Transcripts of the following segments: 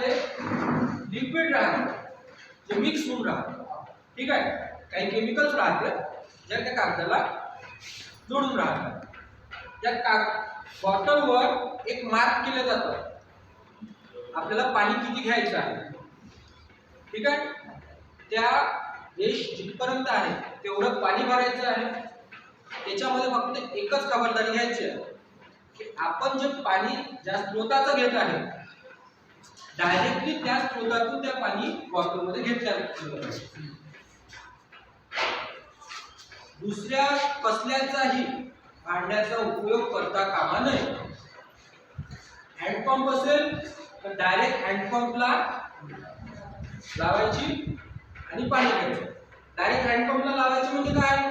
त्यामध्ये लिक्विड राहते जे मिक्स होऊन राहते. ठीक आहे? काही केमिकल्स राहते ज्या त्या कागदाला जोडून राहतात त्या काग बॉटलवर एक मार्क केलं जातं. आपल्याला पाणी किती घ्यायचं आहे? ठीक आहे? त्या देश जिथपर्यंत आहे तेवढं पाणी भरायचं आहे. त्याच्यामध्ये फक्त एकच खबरदारी घ्यायची आहे की आपण जे पाणी ज्या स्रोताचं घेत आहे डायरेक्टली त्या स्रोतातून त्या पाणी बॉटलमध्ये घेतल्या दुसऱ्या कसल्याचाही भांड्याचा उपयोग करता कामा नये. हँडपंप असेल तर डायरेक्ट हँडपंपला लावायची आणि पाणी घ्यायचं. डायरेक्ट हँडपंपला लावायचं म्हणजे काय?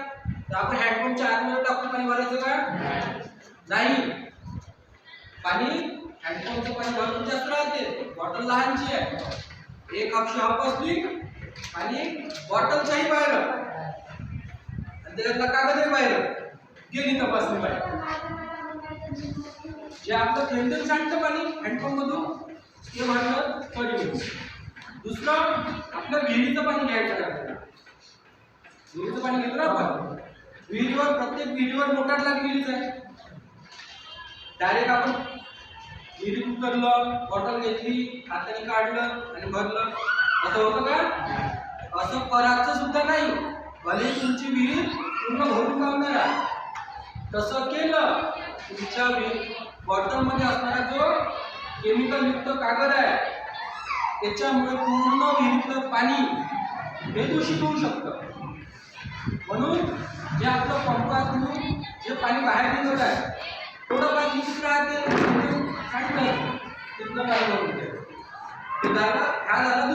तर आपण हँडपंपच्या आतमध्ये टाकून पाणी भरायचं का? नाही. पाणी हँडपंपचं पाणी भरून जास्त राहते? बॉटल लहानची आहे. एक हापशी हापसली आणि बॉटलच्याही बाहेर. आणि त्याच्यातला कागदही बाहेर. गेली तपासणी बाहेर. जे आपलं थेंबून सांडतं पाणी हँडपंप मधून ते भरलं पडलं. दुसरं आपलं विहिरीचं पाणी घ्यायचं आपल्याला. विहिरीचं पाणी घेतो ना आपण. विहिरीवर प्रत्येक विहिरीवर मोटार लागलेलीच आहे. डायरेक्ट आपण विहिरीत उतरलं बॉटल घेतली हाताने काढलं आणि भरलं. असं होतं का? असं करायचं सुद्धा नाही. भले तुमची विहीर पूर्ण भरून लावणार आहे. तसं केलं तुमच्या बॉटलमध्ये असणारा जो केमिकल युक्त कागद आहे त्याच्यामुळे पूर्ण विहिरीतलं पाणी हे दूषित होऊ शकतं. म्हणून जे आपलं पंपातून जे पाणी बाहेर निघत आहे थोडं पाणी दूषित राहते तिथलं पाणी भरून ते झालं हा